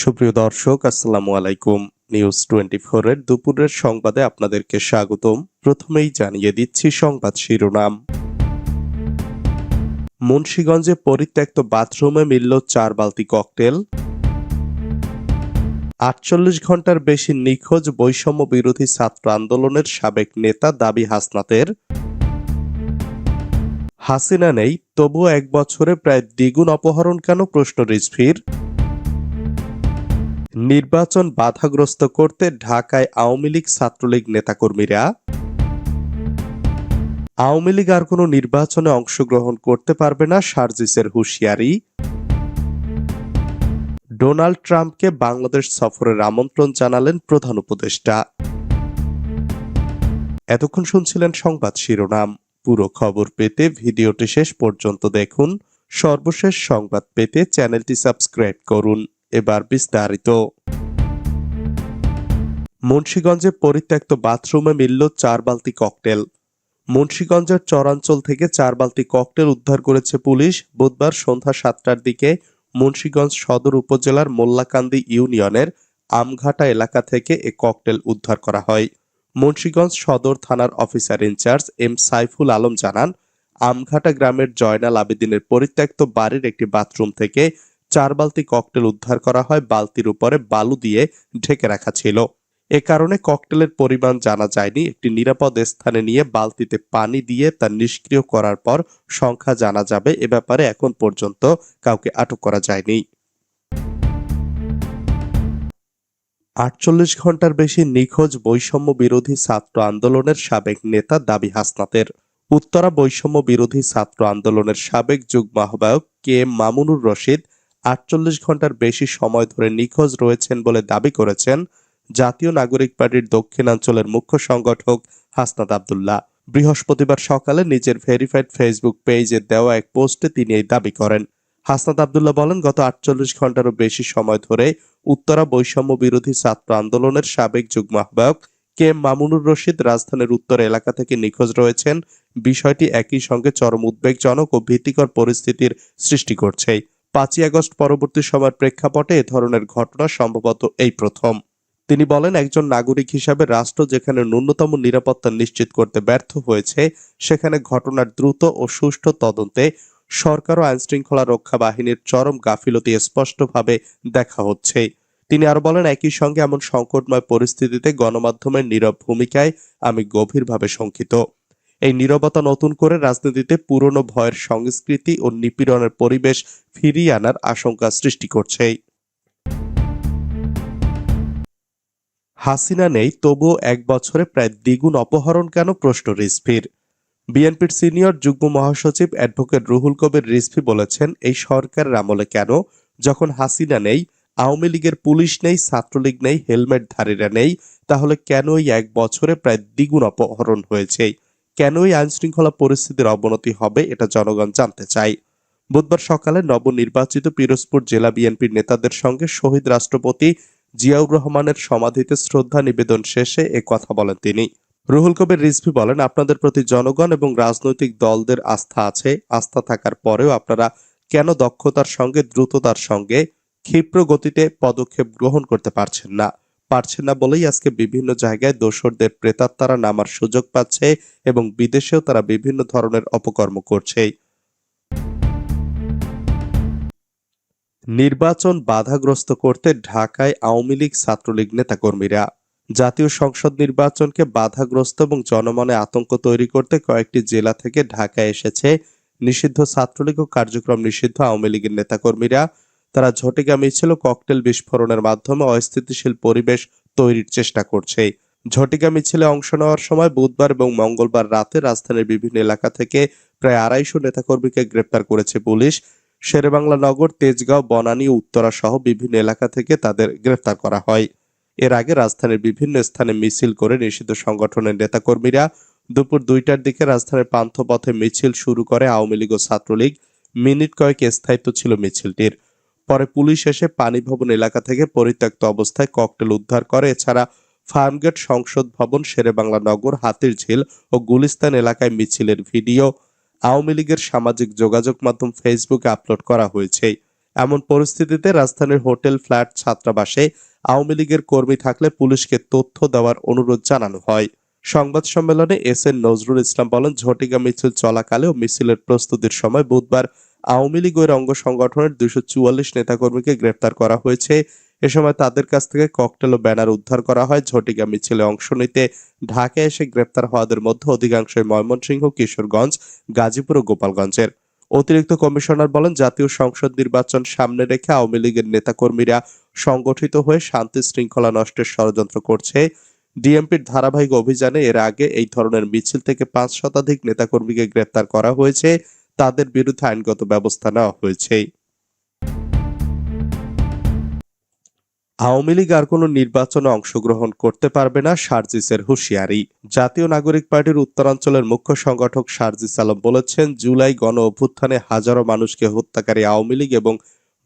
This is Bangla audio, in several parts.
সুপ্রিয় দর্শক, আসসালামু আলাইকুম। নিউজ টোয়েন্টি এর দুপুরের সংবাদে আপনাদেরকে স্বাগতম। প্রথমেই জানিয়ে দিচ্ছি সংবাদ শিরোনাম। মুন্সীগঞ্জে পরিত্যক্ত বাথরুমে মিলল চার বালতি ককটেল। আটচল্লিশ ঘণ্টার বেশি নিখোঁজ বৈষম্য বিরোধী ছাত্র আন্দোলনের সাবেক নেতা দাবি হাসনাতের। হাসিনা নেই, তবুও এক বছরে প্রায় দ্বিগুণ অপহরণ কেন? প্রশ্ন রিজভির। নির্বাচন বাধাগ্রস্ত করতে ঢাকায় আওয়ামী লীগ ছাত্রলীগ নেতাকর্মীরা। আওয়ামী লীগ আর কোনো নির্বাচনে অংশগ্রহণ করতে পারবে না সার্জিসের হুঁশিয়ারি। ডোনাল্ড ট্রাম্পকে বাংলাদেশ সফরের আমন্ত্রণ জানালেন প্রধান উপদেষ্টা। এতক্ষণ শুনছিলেন সংবাদ শিরোনাম। পুরো খবর পেতে ভিডিওটি শেষ পর্যন্ত দেখুন। সর্বশেষ সংবাদ পেতে চ্যানেলটি সাবস্ক্রাইব করুন। এবার বিস্তারিত। মুন্সীগঞ্জে পরিত্যক্ত বাথরুমে মিলল চার বালতি ককটেল। মুন্সীগঞ্জের চরাঞ্চল থেকে চার বালতি ককটেল উদ্ধার করেছে পুলিশ বুধবার সন্ধ্যা সাতটার দিকে মুন্সীগঞ্জ সদর উপজেলার মোল্লাকান্দি ইউনিয়নের আমঘাটা এলাকা থেকে এ ককটেল উদ্ধার করা হয়। মুন্সীগঞ্জ সদর থানার officer in charge M Saiful Alam জানান, আমঘাটা গ্রামের জয়নাল আবেদিনের পরিত্যক্ত বাড়ির একটি বাথরুম থেকে চার বালতি ককটেল উদ্ধার করা হয় বালতির উপরে বালু দিয়ে ঢেকে রাখা ছিল। এ কারণে ককটেলের পরিমাণ জানা যায়নি। একটি নিরাপদ স্থানে নিয়ে বালতিতে পানি দিয়ে তা নিষ্ক্রিয় করার পর সংখ্যা জানা যাবে। এ ব্যাপারে এখন পর্যন্ত কাউকে আটক করা যায়নি। আটচল্লিশ ঘণ্টার বেশি নিখোঁজ বৈষম্য বিরোধী ছাত্র আন্দোলনের সাবেক নেতা দাবি হাসনাতের। উত্তরা বৈষম্য বিরোধী ছাত্র আন্দোলনের সাবেক যুগ্ম আহ্বায়ক কে মামুনুর রশিদ আটচল্লিশ ঘণ্টার বেশি সময় ধরে নিখোঁজ রয়েছেন বলে দাবি করেছেন জাতীয় নাগরিক পার্টির দক্ষিণাঞ্চলের মুখ্য সংগঠক হাসনাত আবদুল্লাহ। বৃহস্পতিবার সকালে নিজের ভেরিফাইড ফেসবুক পেজে দেওয়া এক পোস্টে তিনি এই দাবি করেন। হাসনাত আবদুল্লাহ বলেন, গত আটচল্লিশ ঘন্টারও বেশি সময় ধরে উত্তরা বৈষম্য বিরোধী ছাত্র আন্দোলনের সাবেক যুগ্ম আহ্বায়ক কে মামুনুর রশিদ রাজধানীর উত্তর এলাকা থেকে নিখোঁজ রয়েছেন। বিষয়টি একই সঙ্গে চরম উদ্বেগজনক ও ভীতিকর পরিস্থিতির সৃষ্টি করছে পাঁচই আগস্ট পরবর্তী সময়ের প্রেক্ষাপটে এ ধরনের ঘটনা সম্ভবত এই প্রথম। তিনি বলেন, একজন নাগরিক হিসাবে রাষ্ট্র যেখানে ন্যূনতম নিরাপত্তা নিশ্চিত করতে ব্যর্থ হয়েছে, সেখানে ঘটনার দ্রুত ও সুষ্ঠু তদন্তে সরকার ও আইনশৃঙ্খলা রক্ষা বাহিনীর চরম গাফিলতি স্পষ্টভাবে দেখা হচ্ছে। তিনি আরও বলেন, একই সঙ্গে এমন সংকটময় পরিস্থিতিতে গণমাধ্যমের নীরব ভূমিকায় আমি গভীরভাবে শঙ্কিত। এই নীরবতা নতুন করে রাজনীতিতে পুরনো ভয়ের সংস্কৃতি ও নিপীড়নের পরিবেশ ফিরিয়ে আনার আশঙ্কা সৃষ্টি করছে। হাসিনা নেই, তবুও এক বছরে প্রায় দ্বিগুণ অপহরণ কেন প্রশ্ন রিজভির। বিএনপির সিনিয়র যুগ্ম মহাসচিব অ্যাডভোকেট রুহুল কবির রিজভি বলেছেন, এই সরকারের আমলে কেন? যখন হাসিনা নেই, আওয়ামী লীগের পুলিশ নেই, ছাত্রলীগ নেই হেলমেটধারীরা নেই, তাহলে কেন এই এক বছরে প্রায় দ্বিগুণ অপহরণ হয়েছে? কেন এই আইনশৃঙ্খলা পরিস্থিতির অবনতি হবে এটা জনগণ জানতে চায়। বুধবার সকালে নবনির্বাচিত পিরোজপুর জেলা বিএনপির নেতাদের সঙ্গে শহীদ রাষ্ট্রপতি জিয়াউর রহমানের সমাধিতে শ্রদ্ধা নিবেদন শেষে এ কথা বলেন তিনি। রুহুল কবির রিজভি বলেন, আপনাদের প্রতি জনগণ এবং রাজনৈতিক দলদের আস্থা আছে। আস্থা থাকার পরেও আপনারা কেন দক্ষতার সঙ্গে দ্রুততার সঙ্গে ক্ষিপ্র গতিতে পদক্ষেপ গ্রহণ করতে পারছেন না? পারছেন না বলেই আজকে বিভিন্ন জায়গায় দোসরদের প্রেতাত্মারা নামার সুযোগ পাচ্ছে এবং বিদেশেও তারা বিভিন্ন ধরনের অপকর্ম করছে। নির্বাচন বাধাগ্রস্ত করতে ঢাকায় আওয়ামী লীগ ছাত্রলীগ নেতাকর্মীরা। জাতীয় সংসদ নির্বাচনকে বাধাগ্রস্ত এবং জনমনে আতঙ্ক তৈরি করতে কয়েকটি জেলা থেকে ঢাকায় এসেছে নিষিদ্ধ ছাত্রলীগ ও কার্যক্রম নিষিদ্ধ আওয়ামী লীগের নেতাকর্মীরা। তারা ঝটিকা মিছিল ককটেল বিস্ফোরণের মাধ্যমে অস্থিতিশীল পরিবেশ তৈরির চেষ্টা করছে। ঝটিকা মিছিলে অংশ নেওয়ার সময় বুধবার এবং মঙ্গলবার রাতে রাজধানীর বিভিন্ন এলাকা থেকে প্রায় আড়াইশো নেতাকর্মীকে গ্রেপ্তার করেছে পুলিশ। শেরেবাংলা নগর, তেজগাঁও, বনানী, উত্তরা সহ বিভিন্ন এলাকা থেকে তাদের গ্রেফতার করা হয়। এর আগে রাজধানীর বিভিন্ন স্থানে মিছিল করে নিষিদ্ধ সংগঠনের নেতাকর্মীরা দুপুর দুইটার দিকে রাজধানীর পান্থপথে মিছিল শুরু করে আওয়ামী লীগ ও ছাত্রলীগ। মিনিট কয়েক স্থায়িত্ব ছিল মিছিলটির। পরে পুলিশ এসে পানি ভবন এলাকা থেকে পরিত্যক্ত অবস্থায় ককটেল উদ্ধার করে। এছাড়া ফার্মগেট সংসদ ভবন, শেরেবাংলা নগর হাতির ঝিল ও গুলিস্তান এলাকায় মিছিলের ভিডিও আওয়ামী লীগের সামাজিক যোগাযোগ মাধ্যম ফেসবুকে আপলোড করা হয়েছে। এমন পরিস্থিতিতে রাজধানীর হোটেল, ফ্ল্যাট, ছাত্রাবাসে আওয়ামী লীগের কর্মী থাকলে পুলিশকে তথ্য দেওয়ার অনুরোধ জানানো হয়। সংবাদ সম্মেলনে এস এন নজরুল ইসলাম বলেন, ঝটিকা মিছিল চলাকালে ও মিছিলের প্রস্তুতির সময় বুধবার আওয়ামী লীগ ওর অঙ্গ সংগঠনের দুশো চুয়াল্লিশ নেতাকর্মীকে গ্রেপ্তার করা হয়েছে। এ সময় তাদের কাছ থেকে ককটেল ও ব্যানার উদ্ধার করা হয়। ঝটিকা মিছিলে অংশ নিতে ঢাকায় এসে গ্রেপ্তার হওয়াদের মধ্যে অধিকাংশই ময়মনসিংহ, কিশোরগঞ্জ, গাজীপুর ও গোপালগঞ্জের। অতিরিক্ত কমিশনার বলেন, জাতীয় সংসদ নির্বাচন সামনে রেখে আওয়ামী লীগের নেতাকর্মীরা সংগঠিত হয়ে শান্তি শৃঙ্খলা নষ্টের ষড়যন্ত্র করছে। ডিএমপির ধারাবাহিক অভিযানে এর আগে এই ধরনের মিছিল থেকে পাঁচ শতাধিক নেতাকর্মীকে গ্রেপ্তার করা হয়েছে। তাদের বিরুদ্ধে আইনগত ব্যবস্থা নেওয়া হয়েছে। আওয়ামী লীগ আর কোনো নির্বাচনে অংশগ্রহণ করতে পারবে না সার্জিসের হুঁশিয়ারি। জাতীয় নাগরিক পার্টির উত্তরাঞ্চলের মুখ্য সংগঠক সার্জিস আলম বলেছেন, জুলাই গণ অভ্যুত্থানে হাজারো মানুষকে হত্যাকারী আওয়ামী লীগ এবং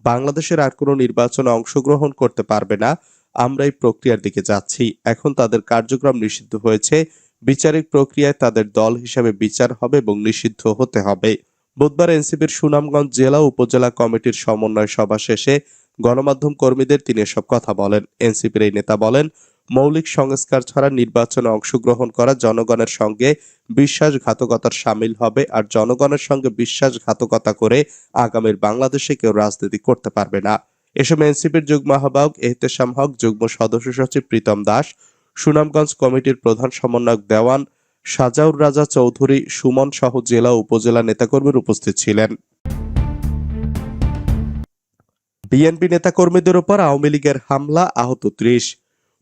বাংলাদেশের আর কোনো নির্বাচনে অংশগ্রহণ করতে পারবে না। আমরা এই প্রক্রিয়ার দিকে যাচ্ছি। এখন তাদের কার্যক্রম নিষিদ্ধ হয়েছে। বিচারিক প্রক্রিয়ায় তাদের দল হিসাবে বিচার হবে এবং নিষিদ্ধ হতে হবে। বুধবার এনসিপির সুনামগঞ্জ জেলা উপজেলা কমিটির সমন্বয় সভা শেষে গণমাধ্যম কর্মীদের তিনি এসব কথা বলেন। এনসিপির এই নেতা বলেন, মৌলিক সংস্কার ছাড়া নির্বাচনে অংশগ্রহণ করা জনগণের সঙ্গে বিশ্বাসঘাতকতার সামিল হবে আর জনগণের সঙ্গে বিশ্বাসঘাতকতা করে আগামীর বাংলাদেশে কেউ রাজনীতি করতে পারবে না। এসব এনসিপির যুগ্ম আহ্বায়ক এহতেশাম হক, যুগ্ম সদস্য সচিব প্রীতম দাস, সুনামগঞ্জ কমিটির প্রধান সমন্বয়ক দেওয়ান সাজাউর রাজা চৌধুরী, সুমন সহ জেলা উপজেলা নেতাকর্মীর উপস্থিত ছিলেন। বিএনপি নেতাকর্মীদের উপর আওয়ামী লীগের হামলা, আহত ত্রিশ।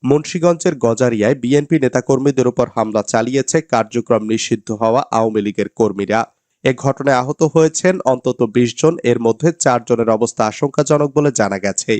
মুন্সীগঞ্জের গজারিয়ায় বিএনপি নেতাকর্মীদের উপর হামলা চালিয়েছে, কার্যক্রম নিষিদ্ধ হওয়া আওয়ামী লীগের কর্মীরা। এ ঘটনায় আহত হয়েছেন অন্তত বিশ জন, এর মধ্যে চার জনের অবস্থা আশঙ্কাজনক বলে জানা গেছে।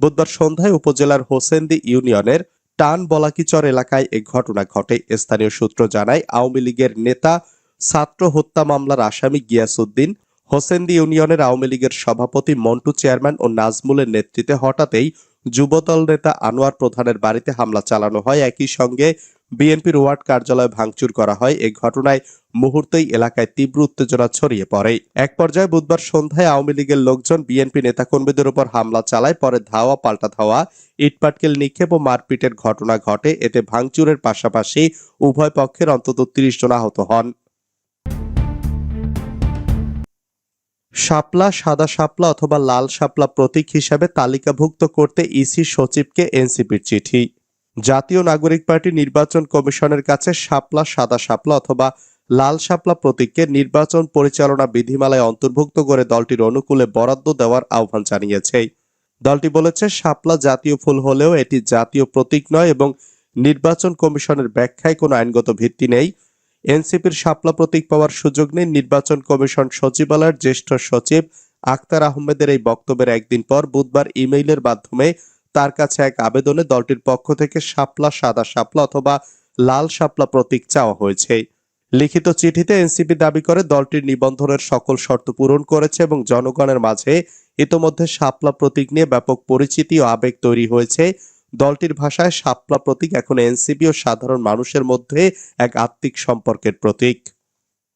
বুধবার সন্ধ্যায় উপজেলার হোসেন্দি ইউনিয়নের টান বলাকিচর এলাকায় এ ঘটনা ঘটে। স্থানীয় সূত্র জানায়, আওয়ামী লীগের নেতা ছাত্র হত্যা মামলার আসামি গিয়াসউদ্দিন হোসেন্দি ইউনিয়নের আওয়ামী লীগের সভাপতি মন্টু চেয়ারম্যান ও নাজমুলের নেতৃত্বে হঠাৎই যুবদল নেতা আনোয়ার প্রধানের বাড়িতে হামলা চালানো হয়। একই সঙ্গে বিএনপির ওয়ার্ড কার্যালয় ভাঙচুর করা হয়। এই ঘটনায় মুহূর্তেই এলাকায় তীব্র উত্তেজনা ছড়িয়ে পড়ে। এক পর্যায়ে বুধবার সন্ধ্যায় আওয়ামী লীগের লোকজন বিএনপি নেতাকর্মীদের উপর হামলা চালায়, পরে ধাওয়া পাল্টা ধাওয়া, ইটপাটকেল নিক্ষেপ ও মারপিটের ঘটনা ঘটে। এতে ভাঙচুরের পাশাপাশি উভয় পক্ষের অন্তত তিরিশ জন আহত হন। শাপলা, সাদা শাপলা অথবা লাল শাপলা প্রতীক হিসাবে তালিকাভুক্ত করতে ইসি সচিবকে এনসিপির চিঠি। জাতীয় নাগরিক পার্টি নির্বাচন কমিশনের কাছে শাপলা, সাদা শাপলা অথবা লাল শাপলা প্রতীককে নির্বাচন পরিচালনা বিধিমালায় অন্তর্ভুক্ত করে দলটির অনুকূলে বরাদ্দ দেওয়ার আহ্বান জানিয়েছে। দলটি বলেছে, শাপলা জাতীয় ফুল হলেও এটি জাতীয় প্রতীক নয় এবং নির্বাচন কমিশনের ব্যাখ্যায় কোনো আইনগত ভিত্তি নেই। এনসিপির শাপলা প্রতীক পাওয়ার সুযোগ নেই। নির্বাচন কমিশন সচিবালয়ের জ্যেষ্ঠ সচিব আক্তার আহমেদের এই বক্তব্যের একদিন পর বুধবার ইমেইলের মাধ্যমে তার কাছে এক আবেদনে দলটির পক্ষ থেকে শাপলা, সাদা শাপলা অথবা লাল শাপলা প্রতীক চাওয়া হয়েছে। লিখিত চিঠিতে এনসিপি দাবি করে দলটির নিবন্ধনের সকল শর্ত পূরণ করেছে এবং জনগণের মাঝে ইতোমধ্যে শাপলা প্রতীক নিয়ে ব্যাপক পরিচিতি ও আবেগ তৈরি হয়েছে। দলটির ভাষায় শাপলা প্রতীক এখন এনসিপি ও সাধারণ মানুষের মধ্যে এক আত্মিক সম্পর্কের প্রতীক।